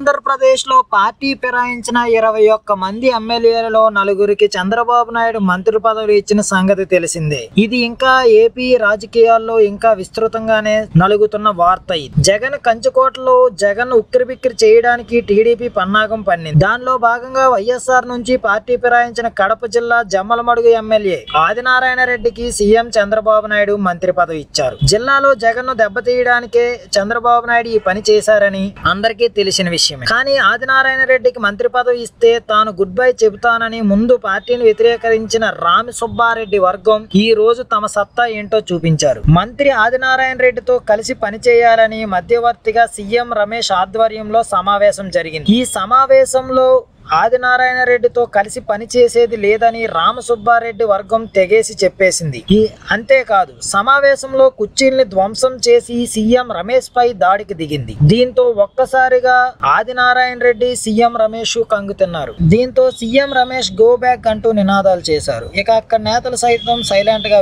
ఆంధ్రప్రదేశ్లో పార్టీ ఫిరాయించిన ఇరవై ఒక్క మంది ఎమ్మెల్యేలలో నలుగురికి చంద్రబాబు నాయుడు మంత్రి పదవులు ఇచ్చిన సంగతి తెలిసిందే. ఇది ఇంకా ఏపీ రాజకీయాల్లో ఇంకా విస్తృతంగానే నలుగుతున్న వార్త ఇది. జగన్ కంచుకోటలో జగన్ ఉక్కిరిబిక్కిరి చేయడానికి టీడీపీ పన్నాగం పన్నింది. దానిలో భాగంగా వైఎస్ఆర్ నుంచి పార్టీ ఫిరాయించిన కడప జిల్లా జమ్మలమడుగు ఎమ్మెల్యే ఆదినారాయణ రెడ్డికి సీఎం చంద్రబాబు నాయుడు మంత్రి పదవి ఇచ్చారు. జిల్లాలో జగన్ను దెబ్బతీయడానికే చంద్రబాబు నాయుడు ఈ పని చేశారని అందరికీ తెలిసిన విషయం. విషయమే. కానీ ఆదినారాయణ రెడ్డికి మంత్రి పదవి ఇస్తే తాను గుడ్ బై చెబుతానని ముందు పార్టీని వ్యతిరేకరించిన రామి సుబ్బారెడ్డి వర్గం ఈ రోజు తమ సత్తా ఏంటో చూపించారు. మంత్రి ఆదినారాయణ రెడ్డితో కలిసి పనిచేయాలని మధ్యవర్తిగా సీఎం రమేష్ ఆధ్వర్యంలో సమావేశం జరిగింది. ఈ సమావేశంలో ఆదినారాయణ రెడ్డితో కలిసి పనిచేసేది లేదని రామసుబ్బారెడ్డి వర్గం తెగేసి చెప్పేసింది. ఈ అంతేకాదు సమావేశంలో కుర్చీల్ని ధ్వంసం చేసి సీఎం రమేష్ పై దాడికి దిగింది. దీంతో ఒక్కసారిగా ఆదినారాయణ రెడ్డి సీఎం రమేష్ కంగుతున్నారు. దీంతో సీఎం రమేష్ గో బ్యాక్ అంటూ నినాదాలు చేశారు. ఇక అక్కడ నేతలు సైతం సైలెంట్గా